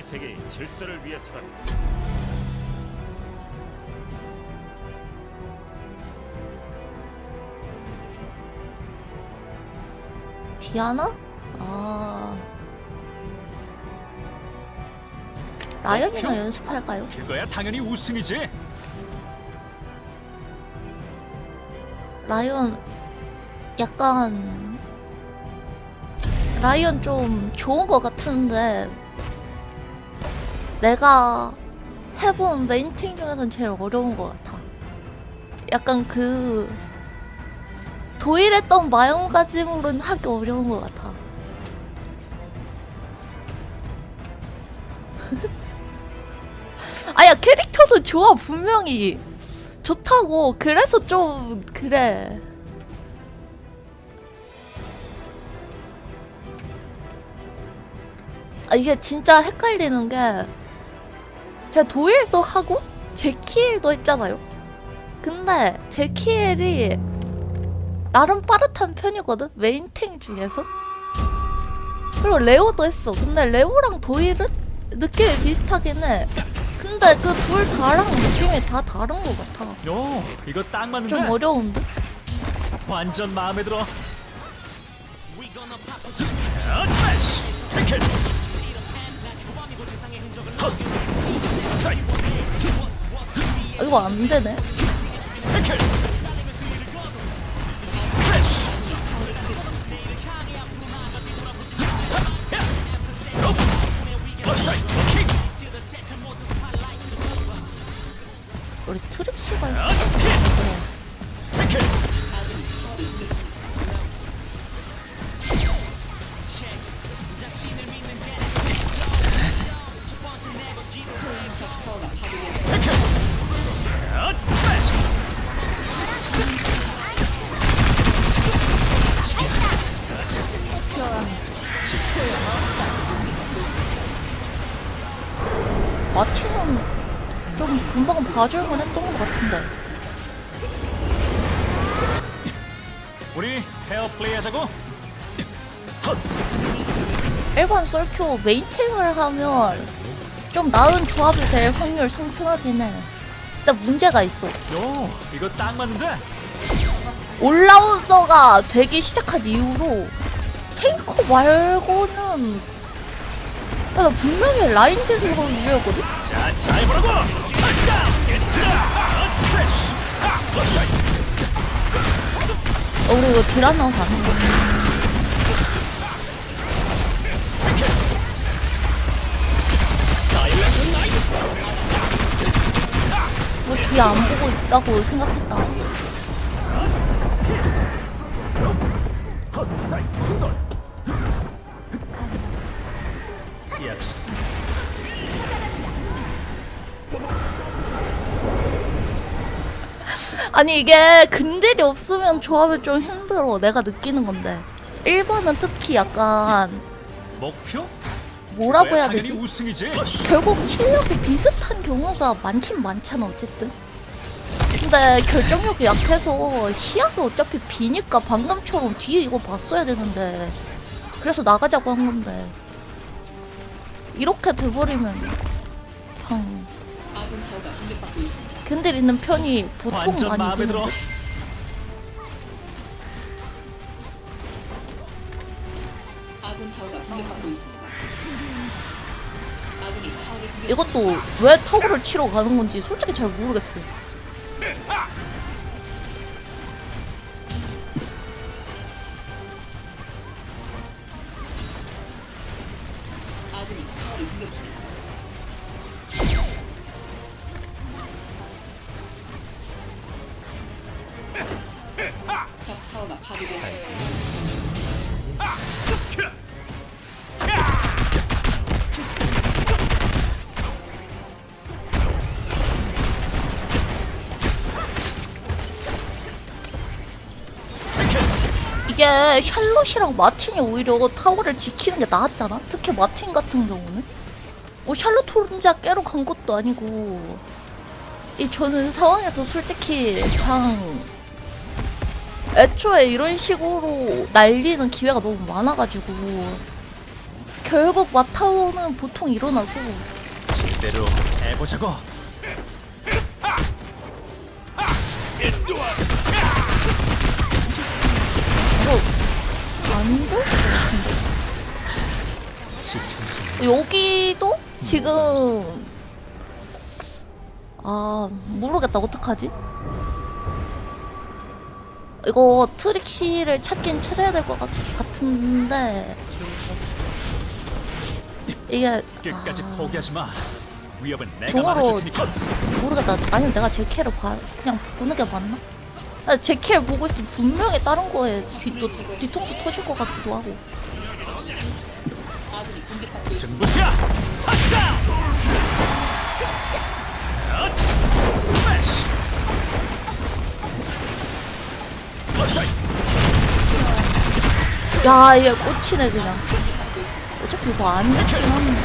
이 세계의 질서를 위해서라도 디아나? 아. 라이언이랑 연습할까요? 그거야 당연히 우승이지. 라이언 약간 라이언 좀 좋은 것 같은데 내가 해본 메인팅 중에선 제일 어려운 것 같아. 약간 그 도일했던 마음가짐으로는 하기 어려운 것 같아. 아야 캐릭터도 좋아 분명히 좋다고 그래서 좀 그래 아 이게 진짜 헷갈리는 게 제가 도일도 하고 제키엘도 했잖아요 근데 제키엘이 나름 빠듯한 편이거든 메인탱 중에서 그리고 레오도 했어 근데 레오랑 도일은 느낌이 비슷하긴 해 근데 그 둘 다랑 느낌이 다 다른 것 같아 요 이거 딱 맞는데. 좀 어려운데? 완전 마음에 들어. 어, 스매시! 태클! 헛! 이거 안 되네. 우리 트릭시가 아, 있어. 봐줄만 했던 것 같은데. 우리 페어 플레이 하자고. 헛! 일반 썰큐 메인탱을 하면 좀 나은 조합이 될 확률 상승하긴 해. 근데 문제가 있어. 요 이거 딱 맞는데. 올라우더가 되기 시작한 이후로 탱커 말고는 야, 나 분명히 라인 딜러 위주였거든? 자, 잘 보라고. 어, 우리 이거 딜안 나와서 안 나이트! 뭐 뒤에 안 보고 있다고 생각했다. 헛! 사이! 충돌! 역시 아니 이게 근딜이 없으면 조합이 좀 힘들어 내가 느끼는 건데 1번은 특히 약간 목표? 뭐라고 해야 되지? 우승이지. 결국 실력이 비슷한 경우가 많긴 많잖아 어쨌든 근데 결정력이 약해서 시야가 어차피 비니까 방금처럼 뒤에 이거 봤어야 되는데 그래서 나가자고 한 건데 이렇게 돼버리면 그냥 근딜 있는 편이 보통 완전 많이 마음에 들어. 드는데 아군 타워가 공격받고 있습니다. 아군이 타워를 공격 이것도 왜 타워를 치러 가는 건지 솔직히 잘 모르겠어. 이게 샬롯이랑 마틴이 오히려 타워를 지키는 게 나았잖아. 특히 마틴 같은 경우는. 뭐 샬롯 혼자 깨러 간 것도 아니고. 이 저는 상황에서 솔직히 그냥 애초에 이런 식으로 날리는 기회가 너무 많아가지고 결국 마타오는 보통 일어나고 제대로 해보자고. 이거 안될 것 같은데. 여기도 지금 아 모르겠다 어떡하지? 이거 트릭시를 찾긴 찾아야 될 것 같은데 이게 끝까지 아, 포기하지 마. 위협은 내가 종으로 테니까. 모르겠다 아니면 내가 제 키를 봐 그냥 보는 게 맞나? 아, 제 키를 보고 있으면 분명히 다른 거에 뒤, 또, 뒤통수 터질 것 같기도 하고. 승부수야. 터치다 야 얘 꽂히네 그냥 어차피 이거 안 죽긴 하는데.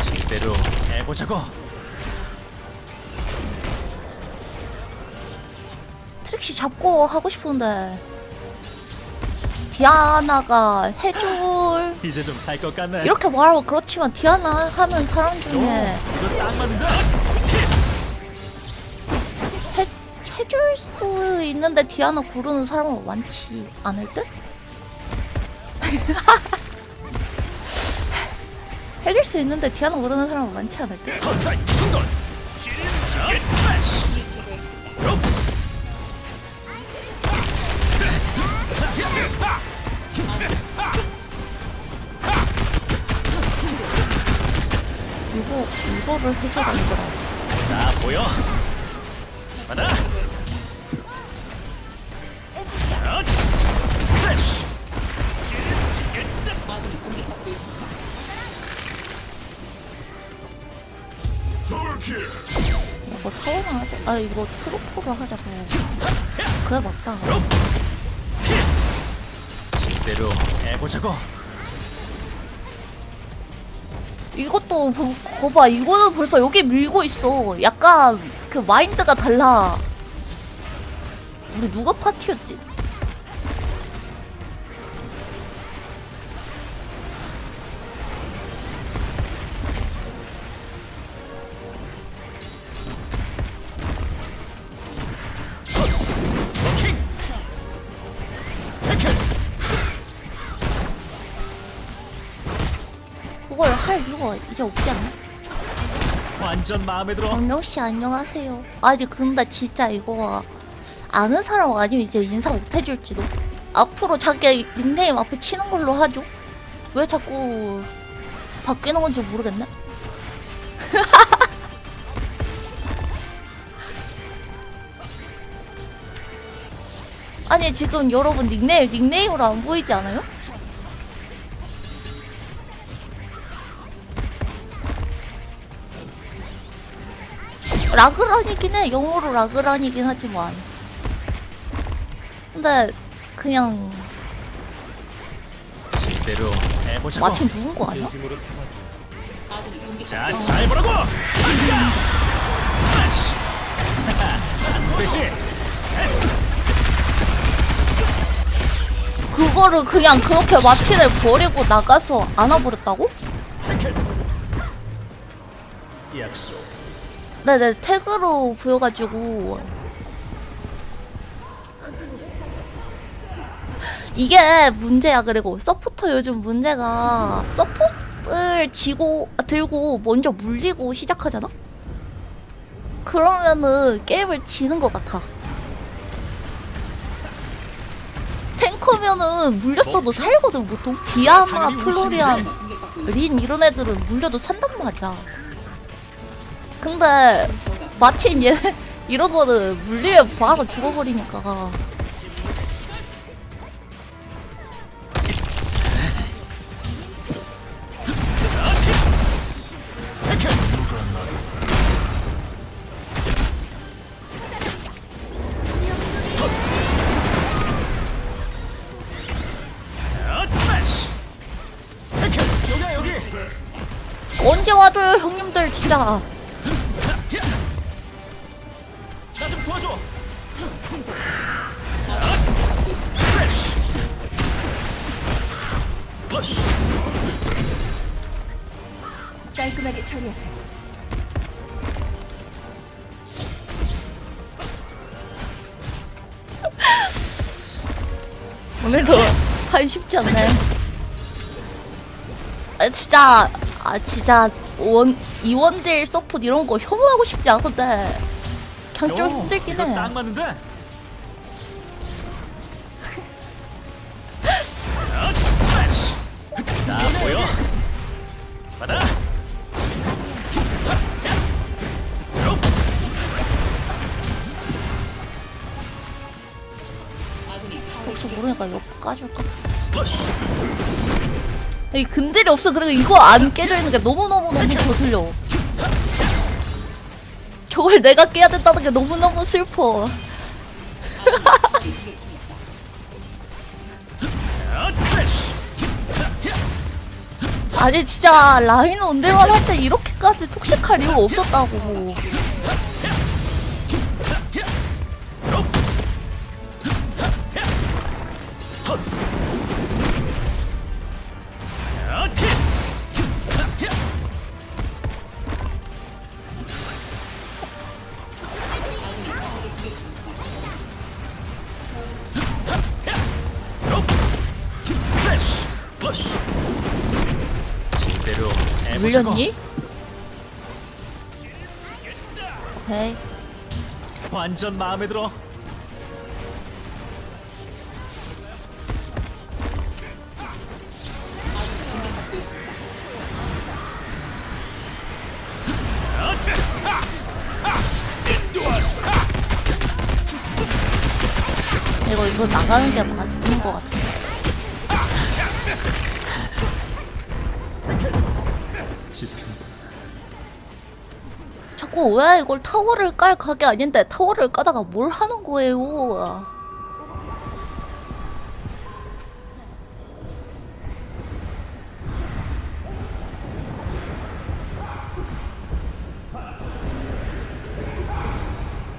제대로 해보자고. 트릭시 잡고 하고 싶은데 디아나가 해줄 이제 좀 살 것 같네. 이렇게 말하면 그렇지만 디아나 하는 사람 오, 중에 이거 딱 맞는다. 해, 해줄 수 있는데 디아나 고르는 사람은 많지 않을 듯? 해줄 수 있는데 디아나 고르는 사람은 많지 않을 듯? 컨사이 충돌. 자, 이거 이거를 해줘라 이거라 자 보여. 받아. 이거 타워나 하자. 아 이거 트로포를 하자고. 그래 맞다. 제대로 해보자고. 이것도 보, 거봐. 이거는 벌써 여기 밀고 있어. 약간 그 마인드가 달라. 우리 누가 파티였지? 할 이유가 이제 없지 않나? 완전 마음에 들어. 정령씨 안녕하세요 아니 근데 진짜 이거 아는 사람 아니면 이제 인사 못 해줄지도 앞으로 자기 닉네임 앞에 치는 걸로 하죠 왜 자꾸 바뀌는 건지 모르겠네 아니 지금 여러분 닉네임 닉네임으로 안 보이지 않아요? 라그란이긴 해 영어로 라그란이긴 하지만 근데 그냥 제대로 해보자고. 마침 누군 거 아니야? 진심으로 자. 잘 보라고. S. 그거를 그냥 그렇게 마틴을 버리고 나가서 안아버렸다고? 약속. 네네 태그로 보여가지고 이게 문제야 그리고 서포터 요즘 문제가 서포트를 지고 들고 먼저 물리고 시작하잖아? 그러면은 게임을 지는 것 같아 탱커면은 물렸어도 살거든 보통 디아나, 플로리안. 린 이런 애들은 물려도 산단 말이야 근데 마틴 얘 거는 물리면 바로 죽어버리니까. 언제 와줘요 형님들 진짜 깔끔하게 처리하세요. 오늘도 파이 쉽지 않네 아 진짜 아 진짜 원 이원딜 서폿 이런 거 혐오하고 싶지 않은데 그냥 좀 오, 힘들긴 해 딱 맞는데. 보여. 받아. 혹시 모르니까 이거 까줄까? 이 근딜이 없어 그래도 이거 안 깨져 있는 게 너무너무너무 거슬려 저걸 내가 깨야 된다는 게 너무너무 슬퍼 아니 진짜 라인 온딜만 할 때 이렇게까지 톡식할 이유가 없었다고 물렸니? 오케이 완전 마음에 들어. 이거 이거 나가는 게 맞는 것 같은데 자꾸 왜 이걸 타워를 깔 각이 아닌데 타워를 까다가 뭘 하는 거예요?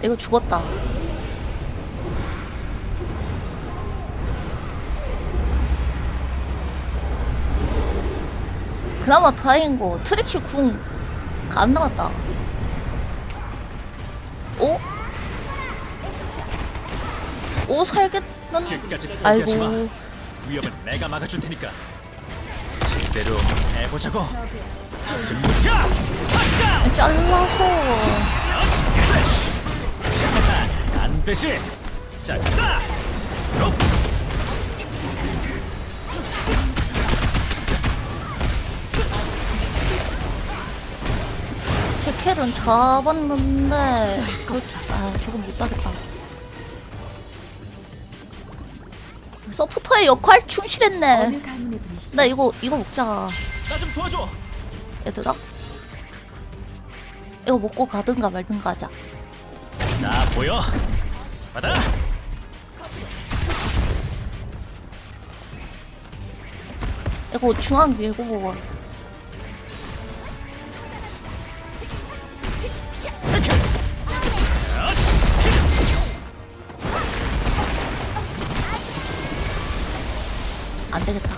이거 죽었다 그나마 다행인 거 트릭시 궁안 나갔다. 오? 오 살겠는? 끝까지 포기하지 마. 아이고 위험은 내가 막아줄 테니까. 제대로 해보자고. 잘라서 반드시. 자! 롭! 제 켈은 잡았는데 그, 아 저건 못 따겠다. 서포터의 역할 충실했네. 나 이거 이거 먹자 나좀 도와줘. 얘들아. 이거 먹고 가든가 말든가 하자. 자, 보여. 받아. 이거 중앙 밀고 안 되겠다.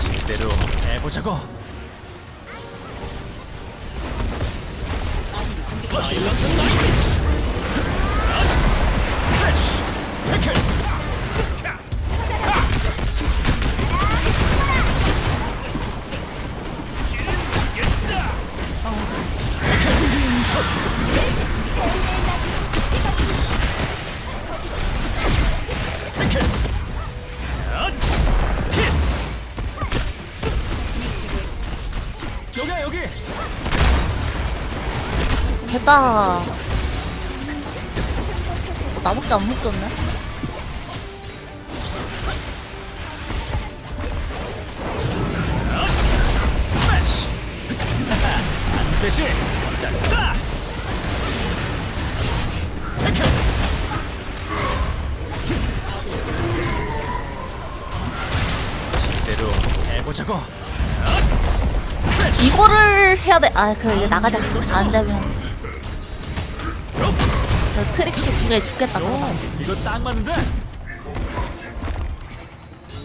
제대로 해보자고. 됐다. 어, 나밖에 안 묶였네. 제대로 해보자고 이거를 해야 돼. 아, 그래, 이제 나가자. 안 되면. 저 트릭시 두개 죽겠다. 그러다. 이거 딱 맞는데?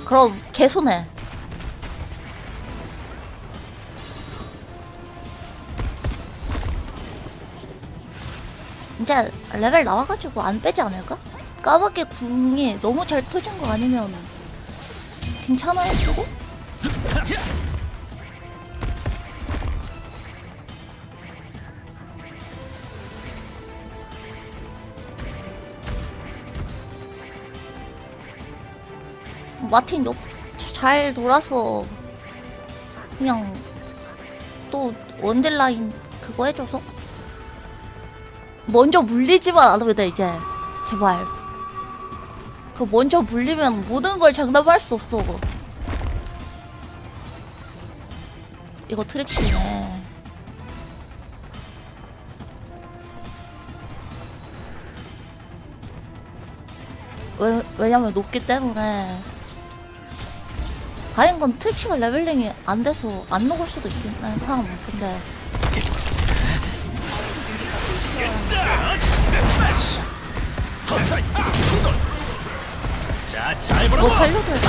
그럼 개손해. 이제 레벨 나와가지고 안 빼지 않을까? 까맣게 궁이 너무 잘 터진 거 아니면 괜찮아요, 저거? 마틴 옆, 잘 돌아서 그냥 또 원딜라인 그거 해줘서 먼저 물리지만 않으면 돼 이제 제발. 그 먼저 물리면 모든 걸 장담할 수 없어. 이거 트랙시네 왜, 왜냐면 높기 때문에 다행인 건 트릭시가 레벨링이 안 돼서 안 녹을 수도 있긴 함 근데 뭐. 살려줘야 돼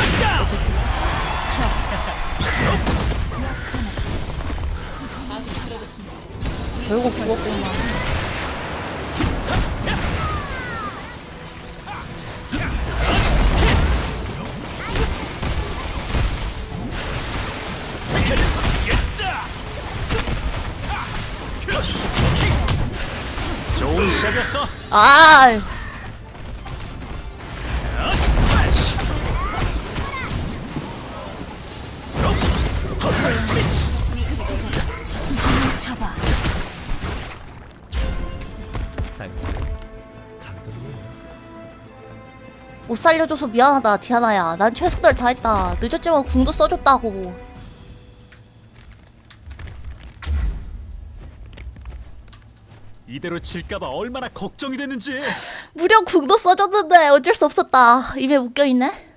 결국 죽었구나 아. 못 살려줘서 미안하다 디아나야. 난 최선을 다했다. 늦었지만 궁도 써줬다고 이대로 질까봐 얼마나 걱정이 됐는지. 무려 궁도 써줬는데 어쩔 수 없었다 입에 묶여있네